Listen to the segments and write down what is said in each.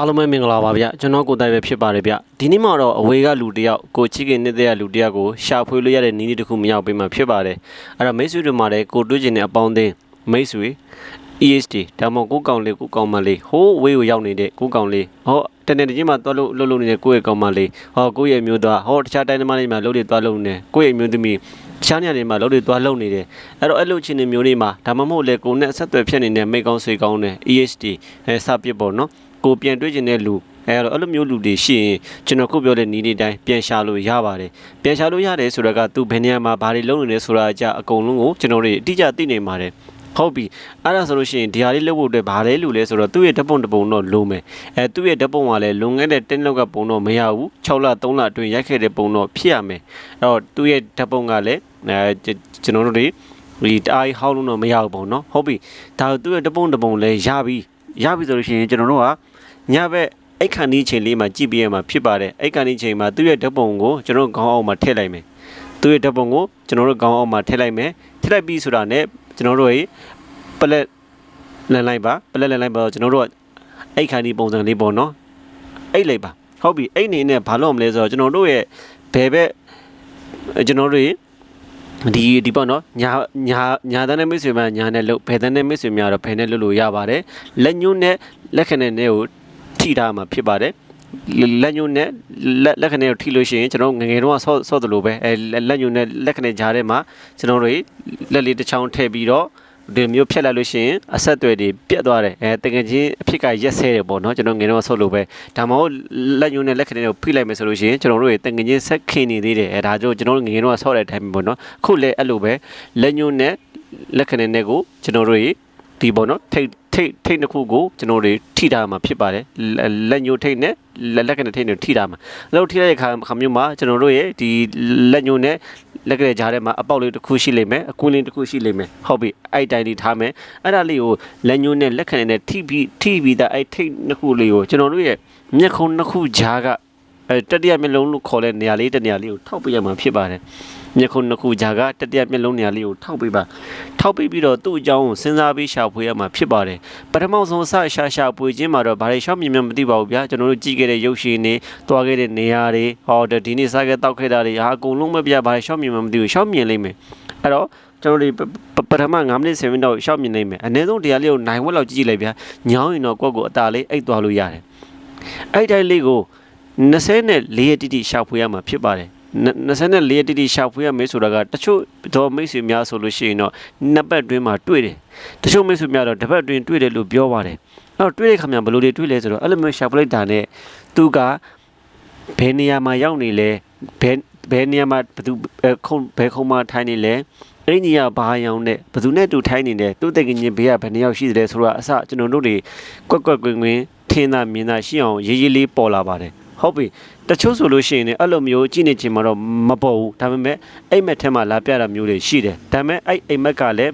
အားလုံးပဲမင်္ဂလာပါဗျကျွန်တော်ကိုယ်တိုင်ပဲဖြစ်ပါတယ်ဗျဒီနေ့မှတော့အဝေးကလူတစ်ယောက်ကိုချစ်ခင်နေတဲ့လူတစ်ယောက်ကိုရှာဖွေလို့ရတဲ့နည်းနည်းတစ်ခုမရောက်ပေးမှဖြစ်ပါတယ်အဲ့တော့မိတ်ဆွေတို့မှာလည်းကိုတွေ့ကျင်တဲ့အပေါင်းအသင်းမိတ်ဆွေ ESD ဒါမှမဟုတ်ကိုကောင်လေးကိုကောင်မလေးဟိုးဝေးကိုရောက်နေတဲ့ကိုကောင်လေးဟောတနေ့တည်းမှသွားလို့လှုပ်လို့နေတဲ့ကိုယ့်ရဲ့ကောင်မလေးဟောကိုယ့်ရဲ့မျိုးသားဟောတခြားတိုင်းသမားတွေမှာလှုပ်တွေသွားလှုပ်နေကိုယ့်ရဲ့မျိုးသမီးတခြားနေရာတွေမှာလှုပ်တွေသွားလှုပ်နေတယ်အဲ့တော့အဲ့လိုချင်းနေမျိုးတွေမှာဒါမှမဟုတ်လေကိုနဲ့ဆက်သွယ်ဖြစ်နေတဲ့မိတ်ကောင်းဆွေကောင်းနဲ့ ESD အဲစပစ်ပေါ့နော် ကိုပြန်တွေ့ကျင်တဲ့လူအဲအဲ့တော့အဲ့လိုမျိုးလူတွေရှိရင်ကျွန်တော်ခုပြောတဲ့နီးနေတိုင်းပြန်ရှာလို့ရပါတယ်ပြန်ရှာလို့ရတယ်ဆိုတော့ကသူဘယ်နေရာမှာဘာတွေလုပ်နေလဲဆိုတာအကြအကုန်လုံးကိုကျွန်တော်တို့အတိအကျသိနေပါတယ်ဟုတ်ပြီအဲ့ဒါဆိုလို့ရှိရင်ဒီဟာလေးလုပ်ဖို့အတွက်ဘာလဲလူလဲဆိုတော့သူ့ရဲ့ဓာတ်ပုံတစ်ပုံတော့လုံးမယ်အဲသူ့ရဲ့ဓာတ်ပုံကလည်းလွန်ခဲ့တဲ့တင်းလောက်ကပုံတော့မရဘူး6လ3လအတွင်းရိုက်ခဲ့တဲ့ပုံတော့ဖြစ်ရမယ်အဲ့တော့သူ့ရဲ့ဓာတ်ပုံကလည်းအဲကျွန်တော်တို့တွေဒီတအားဟောင်းလို့တော့မရဘူးပေါ့နော်ဟုတ်ပြီဒါသူ့ရဲ့ဓာတ်ပုံတစ်ပုံလည်းရပြီရပြီဆိုလို့ရှိရင်ကျွန်တော်တို့က ညဘက်အဲ့ခန်းဒီချိန်လေးမှာကြည့်ပြရမှာဖြစ်ပါတယ်အဲ့ခန်းဒီချိန်မှာသူ့ရဲ့ဓာတ်ပုံကိုကျွန်တော်တို့ခေါင်းအောင်မှာထည့်လိုက်မယ်သူ့ရဲ့ဓာတ်ပုံကိုကျွန်တော်တို့ခေါင်းအောင်မှာထည့်လိုက်မယ်ထည့်လိုက်ပြီးဆိုတာနဲ့ကျွန်တော်တို့ရဲ့ပလက်လန်လိုက်ပါပလက်လန်လိုက်ပါတော့ကျွန်တော်တို့ကအဲ့ခန်းဒီပုံစံလေးပေါ့နော်အဲ့လိုက်ပါဟုတ်ပြီအဲ့နေနဲ့ဘာလို့မလဲဆိုတော့ကျွန်တော်တို့ရဲ့ဘယ်ဘက်ကျွန်တော်တို့ဒီဒီပေါ့နော်ညာညာညာတန်းနဲ့မိတ်ဆွေများညာနဲ့လို့ဘယ်တန်းနဲ့မိတ်ဆွေများတော့ဘယ်နဲ့လို့လို့ရပါတယ်လက်ညှိုးနဲ့လက်ခဏနဲ့ကို ထိထားမှာဖြစ်ပါတယ်လက်ညှိုးနဲ့လက်လက်ခဏကိုထိလို့ရှိရင်ကျွန်တော်ငငယ်တော့ဆော့ဆော့တယ်လို့ပဲအဲလက်ညှိုးနဲ့လက်ခဏကြားထဲမှာကျွန်တော်တို့လက်လေးတစ်ချောင်းထည့်ပြီးတော့ဒီမျိုးဖြတ်လိုက်လို့ရှိရင်အဆက်အသွယ်တွေပြတ်သွားတယ်အဲတကယ်ချင်းအဖြစ်ကရက်ဆဲတယ်ပေါ့နော်ကျွန်တော်ငယ်တော့ဆော့လို့ပဲဒါမှမဟုတ်လက်ညှိုးနဲ့လက်ခဏကိုဖိလိုက်မယ်ဆိုလို့ရှိရင်ကျွန်တော်တို့တကယ်ချင်းဆက်ခင်နေသေးတယ်အဲဒါကြောင့်ကျွန်တော်တို့ငယ်တော့ဆော့တဲ့အတိုင်းပေါ့နော်ခုလည်းအဲ့လိုပဲလက်ညှိုးနဲ့လက်ခဏနဲ့ကိုကျွန်တော်တို့ဒီပေါ့နော်ထိတ် ထိတ်ထိတ်တစ်ခုကိုကျွန်တော်တို့ထိထားမှာဖြစ်ပါတယ်လက်ညှိုးထိတ်နဲ့လက်လက်ကနဲ့ထိတ်နဲ့ထိထားမှာအဲ့လိုထိလိုက်တဲ့ခါခါမျိုးမှာကျွန်တော်တို့ရဲ့ဒီလက်ညှိုးနဲ့လက်ကလေးကြားထဲမှာအပေါက်လေးတစ်ခုရှိလိမ့်မယ်အကွင်းလေးတစ်ခုရှိလိမ့်မယ်ဟုတ်ပြီအဲ့တိုင်းလေးထားမယ်အဲ့ဒါလေးကိုလက်ညှိုးနဲ့လက်ခဏနဲ့ထိပြီးထိပြီးသားအဲ့ထိတ်နှစ်ခုလေးကိုကျွန်တော်တို့ရဲ့မျက်ခုံးနှစ်ခုကြားကအဲတတိယမျက်လုံးလို့ခေါ်တဲ့နေရာလေးတနေရာလေးကိုထောက်ပြရမှာဖြစ်ပါတယ် မျက်ခုံးနှစ်ခုကြားကတတိယမျက်လုံးနေရာလေးကိုထောက်ပေးပါထောက်ပေးပြီးတော့သူ့အကြောင်းကိုစဉ်းစားပြီးရှာဖွေရမှာဖြစ်ပါတယ်ပထမဆုံးစရှာရှာဖွေခြင်းမှာတော့ဘာတွေရှောက်မြင်မြင်မသိပါဘူးဗျာကျွန်တော်တို့ကြည့်ခဲ့တဲ့ရုပ်ရှင်တွေတွားခဲ့တဲ့နေရာတွေဟောဒီနေ့စားခဲ့တောက်ခဲ့တာတွေဟာအကုန်လုံးမပြဘာတွေရှောက်မြင်မှမသိဘူးရှောက်မြင်လိမ့်မယ်အဲ့တော့ကျွန်တော်တို့ပထမ9မိနစ်10မိနစ်တော့ရှောက်မြင်နိုင်မယ်အနည်းဆုံးတရားလေးကိုနိုင်ဝက်လောက်ကြည့်ကြည့်လိုက်ဗျာညောင်းရင်တော့ကိုယ့်ကိုအသာလေးအိတ်သွားလို့ရတယ်အဲ့တိုင်းလေးကို24ရက်တိတိရှောက်ဖွေရမှာဖြစ်ပါတယ် 24ရက်တိတိရှာဖွေရမယ်ဆိုတာကတချို့တော့မိတ်ဆွေများဆိုလို့ရှိရင်တော့နှစ်ပတ်တွင်းမှာတွေ့တယ်တချို့မိတ်ဆွေများတော့တစ်ပတ်တွင်းတွေ့တယ်လို့ပြောပါတယ်အဲ့တော့တွေ့တဲ့ခါမှာဘယ်လိုတွေတွေ့လဲဆိုတော့အဲ့လိုမျိုးရှာဖွေလိုက်တာနဲ့သူကဘယ်နေရာမှာရောက်နေလဲဘယ်ဘယ်နေရာမှာဘယ်သူခုံဘယ်ခုံမှာထိုင်နေလဲအဲ့ဒီနေရာဘာရောင်နဲ့ဘယ်သူနဲ့တူထိုင်နေတယ်သူ့တကယ်ချင်းဘေးကဘယ်နှယောက်ရှိတယ်ဆိုတာအစကျွန်တော်တို့တွေကွက်ကွက်ကွင်းကွင်းထင်းသာမြင်သာရှိအောင်ရေးရေးလေးပေါ်လာပါတယ် ဟုတ်ပြီတချို့ဆိုလို့ရှိရင်လည်းအဲ့လိုမျိုးကြည့်နေချင်မှာတော့မပေါ်ဘူးဒါပေမဲ့အိမ်မက်ထဲမှာလာပြတာမျိုးတွေရှိတယ်ဒါပေမဲ့အဲ့အိမ်မက်ကလည်း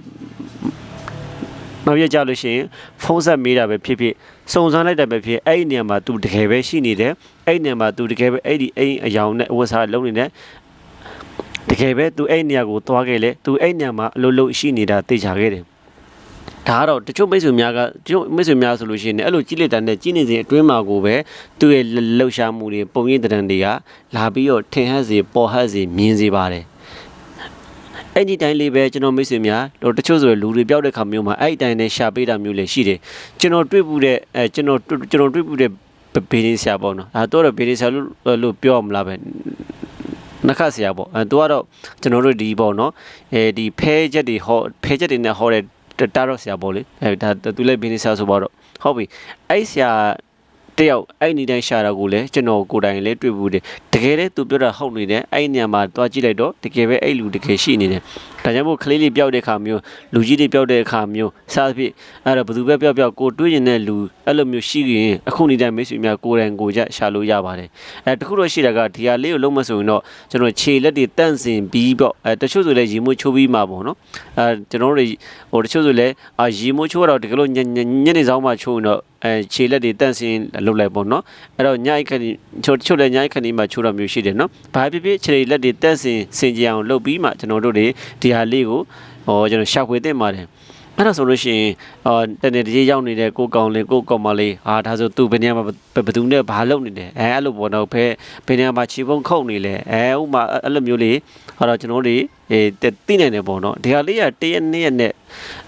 မပြကြလို့ရှိရင်ဖုန်းဆက်မေးတာပဲဖြစ်ဖြစ်စုံစမ်းလိုက်တာပဲဖြစ်အဲ့ဒီနေရာမှာ तू တကယ်ပဲရှိနေတယ်အဲ့ဒီနေရာမှာ तू တကယ်ပဲအဲ့ဒီအိမ်အယောင်နဲ့အဝတ်စားလုံးနေတယ်တကယ်ပဲ तू အဲ့ဒီနေရာကိုသွားခဲ့လေ तू အဲ့ဒီနေရာမှာအလုပ်လုပ်ရှိနေတာသိချခဲ့တယ် ဒါကတော့တချို့မိတ်ဆွေများကတချို့မိတ်ဆွေများဆိုလို့ရှိရင်အဲ့လိုကြီးလက်တန်းနဲ့ကြီးနေစဉ်အတွင်းမှာကိုပဲသူ့ရဲ့လှုပ်ရှားမှုတွေပုံရိပ်တံတွေကလာပြီးတော့ထင်ဟပ်စေပေါ်ဟပ်စေမြင်စေပါတယ်အဲ့ဒီတိုင်းလေးပဲကျွန်တော်မိတ်ဆွေများတော့တချို့ဆိုလူတွေပြောက်တဲ့ခါမျိုးမှာအဲ့ဒီတိုင်းနဲ့ရှာပေးတာမျိုးလည်းရှိတယ်ကျွန်တော်တွေ့ဘူးတဲ့အဲကျွန်တော်ကျွန်တော်တွေ့ဘူးတဲ့ဘေးလေးဆရာပေါ့နော်ဒါတော့ဘေးလေးဆရာလို့လို့ပြောမလားပဲနခဆရာပေါ့အဲသူကတော့ကျွန်တော်တို့ဒီပေါ့နော်အဲဒီဖဲချက်တွေဟောဖဲချက်တွေနဲ့ဟောတဲ့ တာတော့ဆရာပေါ့လေအဲဒါသူလည်းဘင်းနေဆရာဆိုပါတော့ဟုတ်ပြီအဲ့ဆရာ တယောက်အဲ့ဒီတိုင်းရှာတာကိုလည်းကျွန်တော်ကိုယ်တိုင်လည်းတွေ့ဘူးတယ်တကယ်လည်းသူပြောတာဟုတ်နေတယ်အဲ့ဒီနေရာမှာတွားကြည့်လိုက်တော့တကယ်ပဲအဲ့လူတကယ်ရှိနေတယ်ဒါကြောင့်မို့ကလေးလေးပျောက်တဲ့ခါမျိုးလူကြီးတွေပျောက်တဲ့ခါမျိုးစသဖြင့်အဲ့တော့ဘယ်သူပဲပျောက်ပျောက်ကိုတွေးကျင်တဲ့လူအဲ့လိုမျိုးရှိရင်အခုနေတိုင်းမိတ်ဆွေများကိုယ်တိုင်ကိုယ်ကြရှာလို့ရပါတယ်အဲတခုတော့ရှိတာကဒီဟာလေးကိုလုံးမဆိုရင်တော့ကျွန်တော်ခြေလက်တွေတန့်စင်ပြီးပေါ့အဲတချို့ဆိုလည်းရေမွေးချိုးပြီးမှာပေါ့နော်အဲကျွန်တော်တို့ဟိုတချို့ဆိုလည်းအာရေမွေးချိုးတော့တကယ်လို့ညနေဆောင်မှချိုးရင်တော့အဲခြေလက်တွေတန့်စင်လုပ်လိုက်ပေါ့နော်အဲ့တော့ညအိုက်ခဏချို့ချို့လည်းညအိုက်ခဏမှချိုးတော့မျိုးရှိတယ်နော်ဘာဖြစ်ဖြစ်ခြေလက်တွေတန့်စင်စင်ကြအောင်လုပ်ပြီးမှကျွန်တော်တို့တွေဒီဟာလေးကိုဟောကျွန်တော်ရှာဖွေသင့်ပါတယ်အဲ့ဒါဆိုလို့ရှိရင်အော်တနေ့တည်းရောက်နေတဲ့ကိုကောင်လေးကိုကောင်မလေးဟာဒါဆိုသူဘယ်နေရာမှာဘယ်သူနဲ့ဘာလုပ်နေလဲအဲအဲ့လိုပေါ့နော်ဘယ်ဘယ်နေရာမှာခြေပုံခုတ်နေလဲအဲဥမာအဲ့လိုမျိုးလေးဟာတော့ကျွန်တော်တို့အေးသိနိုင်တယ်ပေါ့နော်ဒီဟာလေးကတရက်နှစ်ရက်နဲ့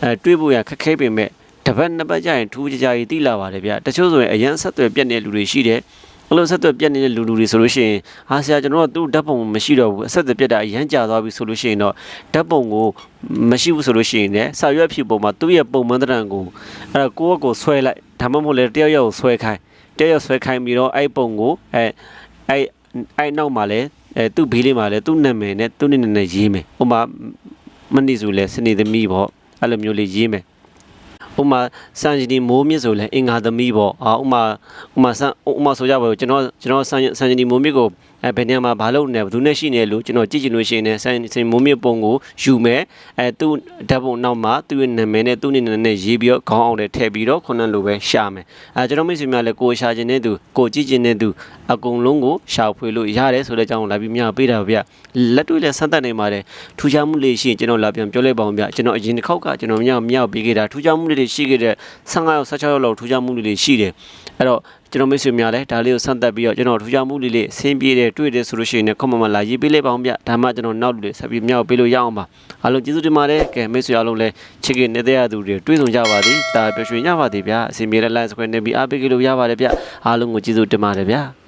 အဲတွေးဖို့ရခက်ခဲပေမဲ့ တစ်ပတ်နှစ်ပတ်ကြာရင်ထူးခြားခြားကြီးသိလာပါတယ်ဗျတချို့ဆိုရင်အရန်ဆက်သွယ်ပြတ်နေတဲ့လူတွေရှိတယ်အဲ့လိုဆက်သွယ်ပြတ်နေတဲ့လူလူတွေဆိုလို့ရှိရင်ဟာဆရာကျွန်တော်တို့သူ့ဓာတ်ပုံမရှိတော့ဘူးအဆက်အသွယ်ပြတ်တာအရန်ကြာသွားပြီဆိုလို့ရှိရင်တော့ဓာတ်ပုံကိုမရှိဘူးဆိုလို့ရှိရင်လည်းစာရွက်ဖြူပုံမှာသူ့ရဲ့ပုံမှန်တရံကိုအဲ့ဒါကိုယ့်ကိုဆွဲလိုက်ဒါမှမဟုတ်လေတယောက်ယောက်ကိုဆွဲခိုင်းတယောက်ယောက်ဆွဲခိုင်းပြီးတော့အဲ့ပုံကိုအဲအဲ့အဲ့နောက်မှာလည်းအဲသူ့ဘေးလေးမှာလည်းသူ့နာမည်နဲ့သူ့နေနဲ့ရေးမယ်ဟိုမှာမနေ့ဆိုလဲစနေသမီးပေါ့အဲ့လိုမျိုးလေးရေးမယ် ဥမာစံကြီးဒီမိုးမြင့်ဆိုလဲအင်္ဂါသမီးပေါ့အာဥမာဥမာစံဥမာဆိုကြပါဘူးကျွန်တော်ကျွန်တော်စံစံကြီးဒီမိုးမြင့်ကိုအဲဘယ်နေရာမှာဘာလုပ်နေဘယ်သူနဲ့ရှိနေလို့ကျွန်တော်ကြည့်ချင်လို့ရှိရင်လည်းစံစံမိုးမြင့်ပုံကိုယူမယ်အဲသူ့ဓာတ်ပုံနောက်မှာသူ့ရဲ့နာမည်နဲ့သူ့နေနဲ့ရေးပြီးတော့ခေါင်းအောင်နဲ့ထည့်ပြီးတော့ခုနလိုပဲရှာမယ်အဲကျွန်တော်မိတ်ဆွေများလည်းကိုရှာခြင်းတဲ့သူကိုကြည့်ခြင်းတဲ့သူအကုန်လုံးကိုရှာဖွေလို့ရတယ်ဆိုတဲ့အကြောင်းကိုလာပြီးမြပေးတာပါဗျလက်တွေ့လည်းဆက်သက်နေပါတယ်ထူးခြားမှုလေးရှိရင်ကျွန်တော်လာပြန်ပြောလိုက်ပါအောင်ဗျကျွန်တော်အရင်တစ်ခေါက်ကကျွန်တော်မြောက်မြောက်ပေးခဲ့တာထူးခြားမှုလေးတွေရှိခဲ့တဲ့15ရောက်16ရောက်လောက်ထူးခြားမှုလေးတွေရှိတယ်အဲ့တော့ ကျွန်တော်မိတ်ဆွေများလည်းဒါလေးကိုဆန့်သက်ပြီးတော့ကျွန်တော်ထူးခြားမှုလေးလေးအဆင်ပြေတယ်တွေ့တယ်ဆိုလို့ရှိရင်လည်း comment မှာလာရေးပေးလိုက်ပါအောင်ဗျဒါမှကျွန်တော်နောက်လူတွေဆက်ပြီးမြောက်ပေးလို့ရအောင်ပါအားလုံးကျေးဇူးတင်ပါတယ်ကဲမိတ်ဆွေအားလုံးလည်းချစ်ခင်နေတဲ့ရသူတွေတွေ့ဆုံကြပါသည်ဒါပျော်ရွှင်ကြပါသည်ဗျအဆင်ပြေတဲ့ line square နဲ့ပြီးအားပေးကြလို့ရပါတယ်ဗျအားလုံးကိုကျေးဇူးတင်ပါတယ်ဗျ